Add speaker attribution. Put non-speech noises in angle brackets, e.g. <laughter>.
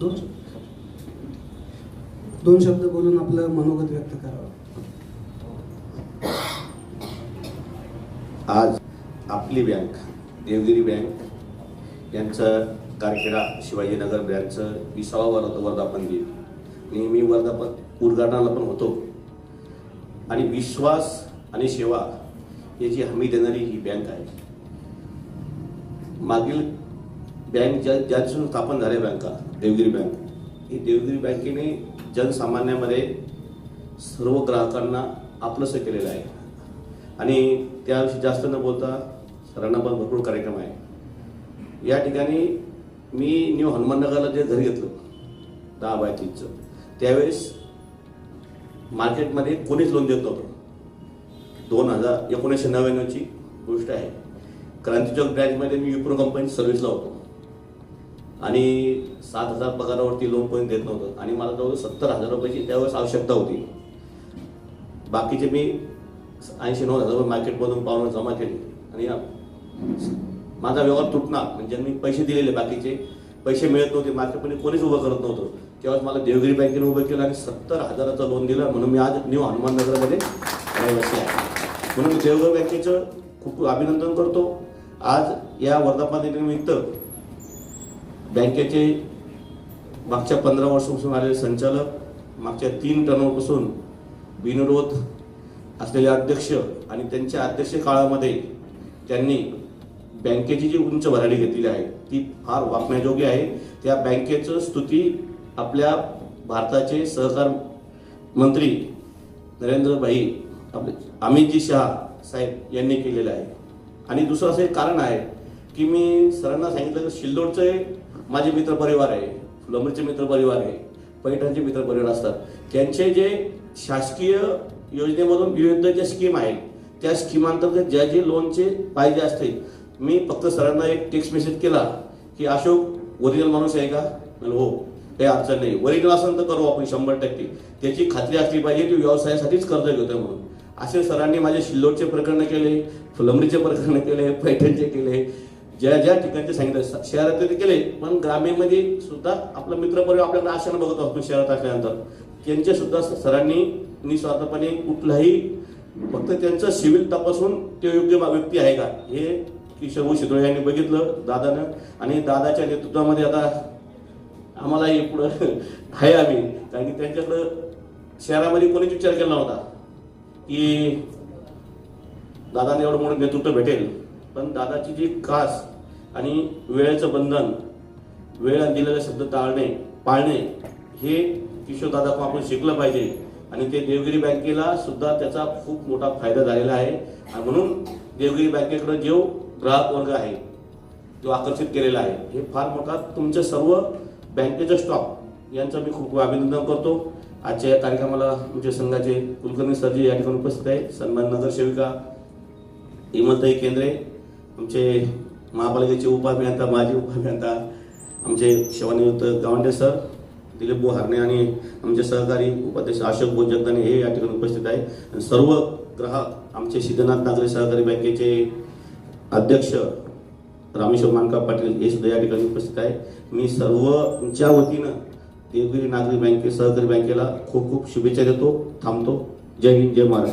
Speaker 1: दोन दोन शब्द बोलून आपलं मनोगत व्यक्त करावं.
Speaker 2: आज आपली बँक देवगिरी बँक यांचं कारखेडा शिवाजीनगर ब्रँचचं विसावा वर्ध वर्धापन दिन. नेहमी वर्धापन उद्घाटनाला पण होतो. आणि विश्वास आणि सेवा याची हमी देणारी ही बँक आहे. मागील बँक ज्या ज्यापासून स्थापन झाल्या बँका देवगिरी बँक ही देवगिरी बँकेने जनसामान्यामध्ये सर्व ग्राहकांना आपलंसं केलेलं आहे. आणि त्याविषयी जास्त न बोलता सरांना पण भरपूर कार्यक्रम आहे. या ठिकाणी मी न्यू हनुमाननगरला जे घर घेतलं दहा बाय तीसचं त्यावेळेस मार्केटमध्ये कोणीच लोन देत नव्हतं. दोन हजार एकोणीसशे नव्याण्णवची गोष्ट आहे. क्रांतीचौक ब्रँचमध्ये मी विप्रो कंपनी सर्व्हिसला होतो. आणि सात हजार पगारावरती लोन पण देत नव्हतं. आणि मला जवळ सत्तर हजार रुपयाची त्यावेळेस आवश्यकता होती. बाकीचे मी ऐंशी नऊ हजार रुपये मार्केटमधून पावणं जमा केले. आणि माझा व्यवहार तुटणार. म्हणजे मी पैसे दिलेले बाकीचे. पैसे मिळत नव्हते. मार्केटमध्ये कोणीच उभं करत नव्हतं. तेव्हाच मला देवगिरी बँकेने उभं केलं आणि सत्तर हजाराचं लोन दिलं. म्हणून मी आज न्यू हनुमाननगरमध्ये रहिवासी आहे. म्हणून मी देवगिरी बँकेचं खूप अभिनंदन करतो. आज या वर्धापनदिनिमित्त बँकेचे मागच्या पंधरा वर्षापासून आलेले संचालक मागच्या तीन टर्मपासून बिनविरोध असलेले अध्यक्ष आणि त्यांच्या अध्यक्ष काळामध्ये त्यांनी बँकेची जी उंच भरारी घेतलेली आहे ती फार वाकण्याजोगी आहे. त्या बँकेचं स्तुती आपल्या भारताचे सहकार मंत्री नरेंद्रभाई आपले अमितजी शहा साहेब यांनी केलेलं आहे. आणि दुसरं असं एक कारण आहे की मी सरांना सांगितलं की शिल्लोडचं माझे मित्र परिवार आहे फुलंबडीचे मित्र परिवार आहे पैठणचे मित्र परिवार असतात. त्यांचे जे शासकीय योजनेमधून विविध ज्या स्कीम आहेत त्या स्कीमांतर्गत ज्या जे लोनचे पाहिजे असते मी फक्त सरांना एक टेक्स्ट मेसेज केला की अशोक ओरिजिनल माणूस आहे का? हो काही अडचण नाही. ओरिजिनल असेल तर करू आपण शंभर टक्के. त्याची खात्री असली पाहिजे की व्यवसायासाठीच कर्ज घेतोय म्हणून. असे सरांनी माझे शिल्लोडचे प्रकरण केले फुलंबरीचे प्रकरण केले पैठणचे केले. ज्या ज्या ठिकाणचे सांगितलं शहरात ते केले पण ग्रामीणमध्ये सुद्धा आपला मित्रपरिवार आपल्याला आशाने बघत असतो शहरात असल्यानंतर. त्यांचे सुद्धा सरांनी निस्वार्थपणे कुठलाही फक्त त्यांचं सिव्हिल तपासून ते योग्य बा- व्यक्ती आहे का? हे किशोर शितोळे यांनी बघितलं दादानं. आणि दादाच्या नेतृत्वामध्ये आता आम्हाला हे पुढं <laughs> आहे आम्ही. कारण की त्यांच्याकडं शहरामध्ये कोणीच विचार केला नव्हता की दादाने एवढं मोठं नेतृत्व भेटेल. पण दादाची जी खास आणि वेळेचं बंधन वेळ दिलेला शब्द टाळणे पाळणे हे किशोर आपण शिकलं पाहिजे. आणि ते देवगिरी बँकेला सुद्धा त्याचा खूप मोठा फायदा झालेला आहे. आणि म्हणून देवगिरी बँकेकडे जो ग्राहक वर्ग आहे जो आकर्षित केलेला आहे हे फार मोठा तुमच्या सर्व बँकेचा स्टॉक यांचं मी खूप खूप अभिनंदन करतो. आजच्या या कार्यक्रमाला आमच्या संघाचे कुलकर्णी सरजी या ठिकाणी उपस्थित आहे सन्मान नगरसेविका हिमंतई केंद्रे आमचे महापालिकेचे उपाभियंता माजी उपाभियंता आमचे सेवानिवृत्त गावंडे सर दिलीप बो हरणे आणि आमचे सहकारी उपाध्यक्ष अशोक बोजगदाने हे या ठिकाणी उपस्थित आहे. आणि सर्व ग्राहक आमचे सिद्धनाथ नागरे सहकारी बँकेचे अध्यक्ष रामेश्वर मानका पाटील हे सुद्धा या ठिकाणी उपस्थित आहे. मी सर्वच्या वतीनं देवगिरी नागरी बँके सहकारी बँकेला खूप खूप शुभेच्छा देतो थांबतो. जय हिंद जय महाराष्ट्र.